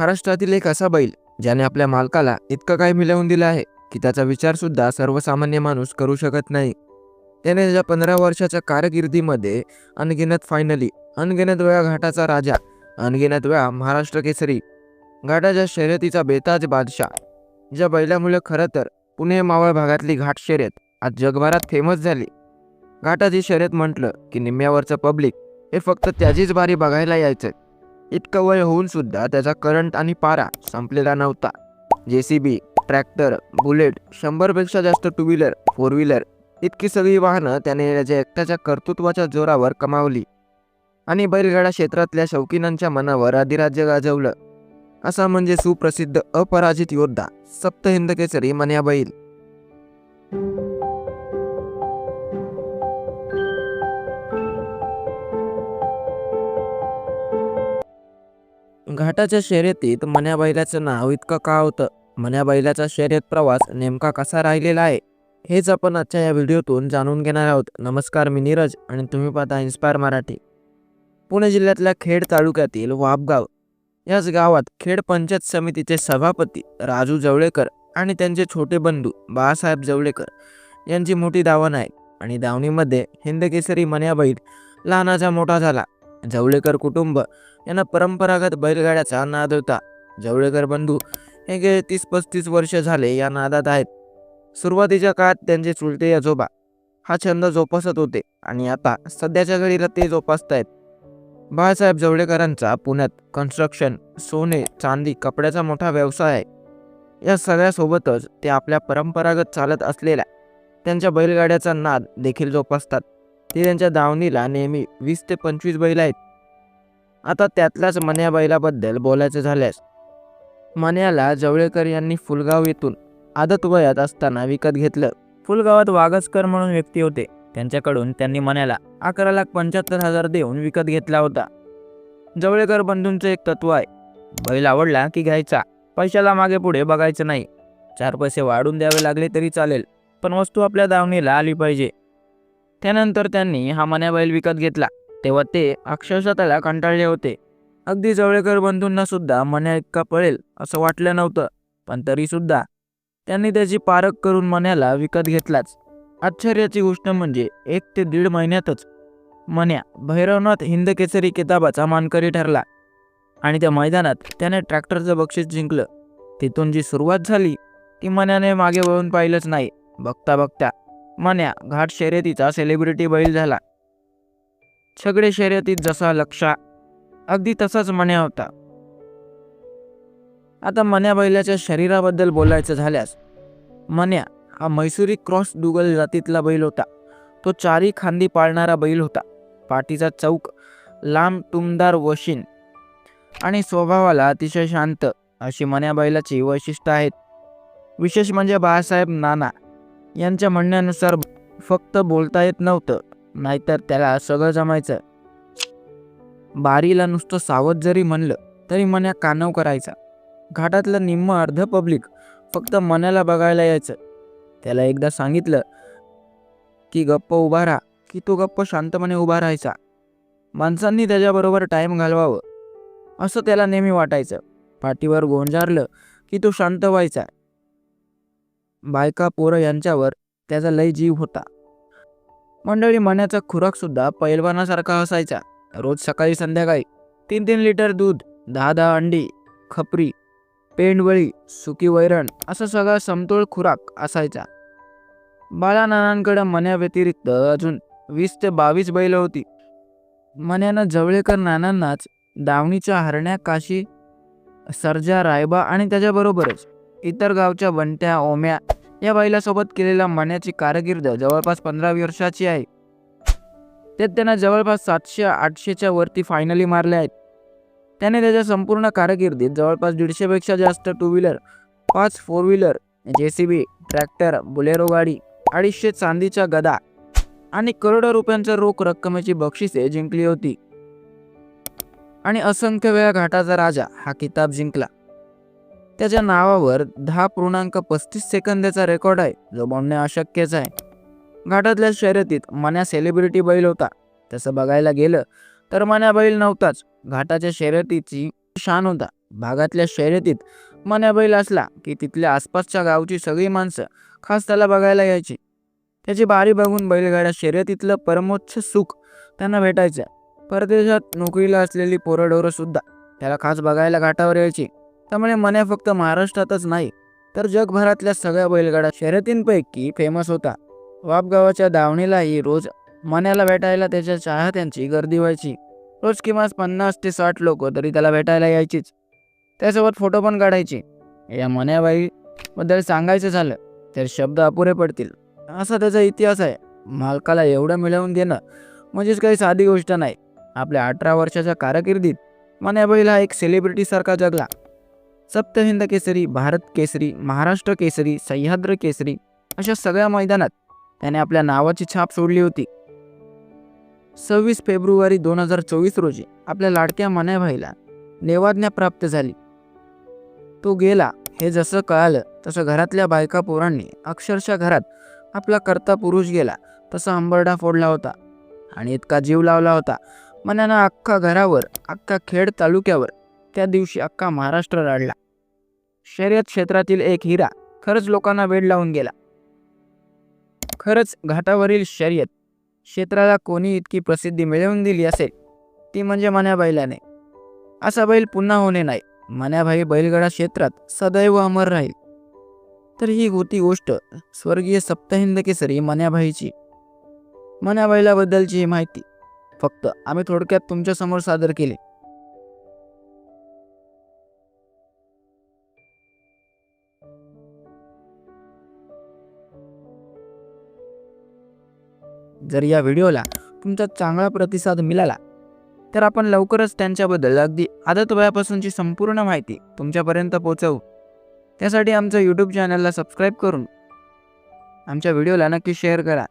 महाराष्ट्रातील एक असा बैल ज्याने आपल्या मालकाला इतकं काय मिळवून दिलं आहे की त्याचा विचार सुद्धा सर्वसामान्य माणूस करू शकत नाही. त्याने त्याच्या पंधरा वर्षाच्या कारकिर्दीमध्ये अनगिनत फायनली अनगिनत वेळा घाटाचा राजा अनगिनत वेळा महाराष्ट्र केसरी घाटाच्या शर्यतीचा बेताज बादशाह ज्या बैलामुळे खरं तर पुणे मावळ भागातली घाट शर्यत आज जगभरात फेमस झाली. घाटाची शर्यत म्हटलं की निम्म्यावरचं पब्लिक हे फक्त त्याचीच बारी बघायला यायचं इतकं वय होऊन सुद्धा त्याचा करंट आणि पारा संपलेला नव्हता. जे सी बी ट्रॅक्टर बुलेट शंभरपेक्षा जास्त टू व्हीलर फोर व्हीलर इतकी सगळी वाहनं त्याने त्याच्या एकट्याच्या कर्तृत्वाच्या जोरावर कमावली आणि बैलगाडा क्षेत्रातल्या शौकीनांच्या मनावर अधिराज्य गाजवलं. असा म्हणजे सुप्रसिद्ध अपराजित योद्धा सप्त हिंद केसरी मन्या बैल. घाटाच्या शर्यतीत मन्या बैलाचं नाव इतकं का होतं? मन्या बैलाचा शर्यत प्रवास नेमका कसा राहिलेला आहे? हेच आपण आजच्या या व्हिडिओतून जाणून घेणार आहोत. नमस्कार मी नीरज आणि तुम्ही पाहता इन्स्पायर मराठी. पुणे जिल्ह्यातल्या खेड तालुक्यातील वापगाव याच गावात खेड पंचायत समितीचे सभापती राजू जवळेकर आणि त्यांचे छोटे बंधू बाळासाहेब जवळेकर यांची मोठी दावण आहे आणि दावणीमध्ये हिंदकेसरी मन्या बैल लहानाचा मोठा झाला. जवळेकर कुटुंब यांना परंपरागत बैलगाड्याचा नाद होता. जवळेकर बंधू हे गेले तीस पस्तीस वर्ष झाले या नादात आहेत. सुरुवातीच्या काळात त्यांचे चुलते आजोबा हा छंद जोपासत होते आणि आता सध्याच्या घडीला ते जोपासतायत. बाळासाहेब जवळेकरांचा पुण्यात कन्स्ट्रक्शन सोने चांदी कपड्याचा मोठा व्यवसाय आहे. या सगळ्यासोबतच ते आपल्या परंपरागत चालत असलेल्या त्यांच्या बैलगाड्याचा नाद देखील जोपासतात. ते त्यांच्या दावणीला नेहमी वीस ते पंचवीस बैल आहेत. आता त्यातल्याच मन्या बैलाबद्दल बोलायचं झाल्यास मन्याला जवळेकर यांनी फुलगाव येथून आदत वयात असताना विकत घेतलं. फुलगावात वागसकर म्हणून व्यक्ती होते. त्यांच्याकडून त्यांनी मन्याला अकरा लाख पंच्याहत्तर हजार देऊन विकत घेतला होता. जवळेकर बंधूंचं एक तत्व आहे. बैल आवडला की घ्यायचा. पैशाला मागे पुढे बघायचं नाही. चार पैसे वाढून द्यावे लागले तरी चालेल. पण वस्तू आपल्या दावणीला आली पाहिजे. त्यानंतर त्यांनी हा मन्या बैल विकत घेतला. तेव्हा ते अक्षरशः त्याला कंटाळले होते. अगदी जवळेकर बंधूंना सुद्धा मन्या इतका पळेल असं वाटलं नव्हतं पण तरीसुद्धा त्यांनी त्याची पारख करून मन्याला विकत घेतलाच. आश्चर्याची गोष्ट म्हणजे एक ते दीड महिन्यातच मन्या भैरवनाथ हिंद केसरी किताबाचा मानकरी ठरला आणि त्या मैदानात त्याने ट्रॅक्टरचं बक्षीस जिंकलं. तिथून जी सुरुवात झाली ती मन्याने मागे वळून पाहिलंच नाही. बघता बघता मन्या घाट शर्यतीचा सेलिब्रिटी बैल झाला. सगळे शर्यतीत जसा लक्षा अगदी तसाच मन्या होता. आता मन्या बैलाच्या शरीराबद्दल बोलायचं झाल्यास मन्या हा मैसुरी क्रॉस दुगल जातीतला बैल होता. तो चारी खांदी पाळणारा बैल होता. पाठीचा चौक लांब तुमदार वशीन आणि स्वभावाला अतिशय शांत अशी मन्या बैलाची वैशिष्ट्य आहेत. विशेष म्हणजे बाळासाहेब नाना यांच्या म्हणण्यानुसार फक्त बोलता येत नव्हतं. नाहीतर त्याला सगळं जमायचं. बारीला नुसतं सावध जरी म्हणलं तरी मन्या कानव करायचा. घाटातलं निम्म अर्ध पब्लिक फक्त मनाला बघायला यायचं. त्याला एकदा सांगितलं की गप्प उभा राहा की तो गप्प शांतपणे उभा राहायचा. माणसांनी त्याच्याबरोबर टाईम घालवावं. असं त्याला नेहमी वाटायचं. पाठीवर गोंजारलं की तो शांत व्हायचा. बायका पोरं यांच्यावर त्याचा लय जीव होता. मंडळी मण्याचा खुराकसुद्धा पैलवानासारखा असायचा. रोज सकाळी संध्याकाळी तीन तीन लिटर दूध दहा दहा अंडी खपरी पेंडवळी सुकी वैरण असं सगळा समतोल खुराक असायचा. बाळा नानांकडं मन्याव्यतिरिक्त अजून वीस ते बावीस बैल होती. मन्यानं जवळेकर नानांनाच दावणीच्या हरण्या काशी सर्जा रायबा आणि त्याच्याबरोबरच इतर गावच्या बंट्या ओम्या या बैलासोबत केलेल्या मण्याची कारकीर्द जवळपास पंधरा वर्षाची आहे. त्यात त्यांना जवळपास सातशे आठशेच्या वरती फायनली मारल्या आहेत. त्याने त्याच्या संपूर्ण कारकिर्दीत जवळपास दीडशेपेक्षा जास्त टू व्हीलर पाच four wheeler J C B tractor Bolero गाडी अडीचशे चांदीच्या गदा आणि करोडो रुपयांच्या रोख रक्कमेची बक्षिसे जिंकली होती. आणि असंख्य वेळा घाटाचा राजा हा किताब जिंकला. त्याच्या नावावर दहा पूर्णांक पस्तीस सेकंदाचा रेकॉर्ड आहे जो म्हणणे अशक्यच आहे. घाटातल्या शर्यतीत मन्या सेलिब्रिटी बैल होता. तसं बघायला गेलं तर मन्या बैल नव्हताच. घाटाच्या शर्यतीची शान होता. भागातल्या शर्यतीत मन्या बैल असला की तिथल्या आसपासच्या गावची सगळी माणसं खास त्याला बघायला यायची. त्याची बारी बघून बैलगाड्या शर्यतीतलं परमोच्च सुख त्यांना भेटायचं. परदेशात नोकरीला असलेली पोरडोरं सुद्धा त्याला खास बघायला घाटावर यायची. त्यामुळे मन्या फक्त महाराष्ट्रातच नाही तर जगभरातल्या सगळ्या बैलगाड्या शर्यतींपैकी फेमस होता. वापगावाच्या दावणीलाही रोज मन्याला भेटायला त्याच्या चाहत्यांची गर्दी व्हायची. रोज किमान पन्नास ते साठ लोक तरी त्याला भेटायला यायचीच. त्यासोबत फोटो पण काढायचे. या मन्याबाईबद्दल सांगायचं झालं तर शब्द अपुरे पडतील. असा त्याचा इतिहास आहे. मालकाला एवढं मिळवून देणं म्हणजेच काही साधी गोष्ट नाही. आपल्या अठरा वर्षाच्या कारकिर्दीत मन्याबाईला हा एक सेलिब्रिटीसारखा जगला. सप्तहिंद केसरी भारत केसरी महाराष्ट्र केसरी सह्याद्र केसरी अशा सगळ्या मैदानात त्याने आपल्या नावाची छाप सोडली होती. सव्वीस फेब्रुवारी दोन हजार चोवीस रोजी आपल्या लाडक्या मन्याभाईला नेवाज्ञा प्राप्त झाली. तो गेला हे जसं कळालं तसं घरातल्या बायका पोरांनी अक्षरशः घरात आपला कर्ता पुरुष गेला तसा अंबरडा फोडला होता. आणि इतका जीव लावला होता. मनानं अख्खा घरावर अख्खा खेड तालुक्यावर त्या दिवशी अख्खा महाराष्ट्र रडला. शर्यत क्षेत्रातील एक हिरा खरंच लोकांना वेड लावून गेला. खरंच घाटावरील शर्यत क्षेत्राला कोणी इतकी प्रसिद्धी मिळवून दिली असेल ती म्हणजे मन्याबाईलाने असा बैल पुन्हा होणे नाही. मन्याभाई बैलगडा क्षेत्रात सदैव अमर राहील. तर ही होती गोष्ट स्वर्गीय सप्तहिंद केसरी मन्याभाईची मन्याबाईलाबद्दलची ही माहिती फक्त आम्ही थोडक्यात तुमच्यासमोर सादर केली. जर या व्हिडिओला तुमचा चांगला प्रतिसाद मिळाला तर आपण लवकरच त्यांच्याबद्दल अगदी आदत वयापासूनची संपूर्ण माहिती तुमच्यापर्यंत पोहोचवू. त्यासाठी आमचं यूट्यूब चॅनलला सबस्क्राईब करून आमच्या व्हिडिओला नक्की शेअर करा.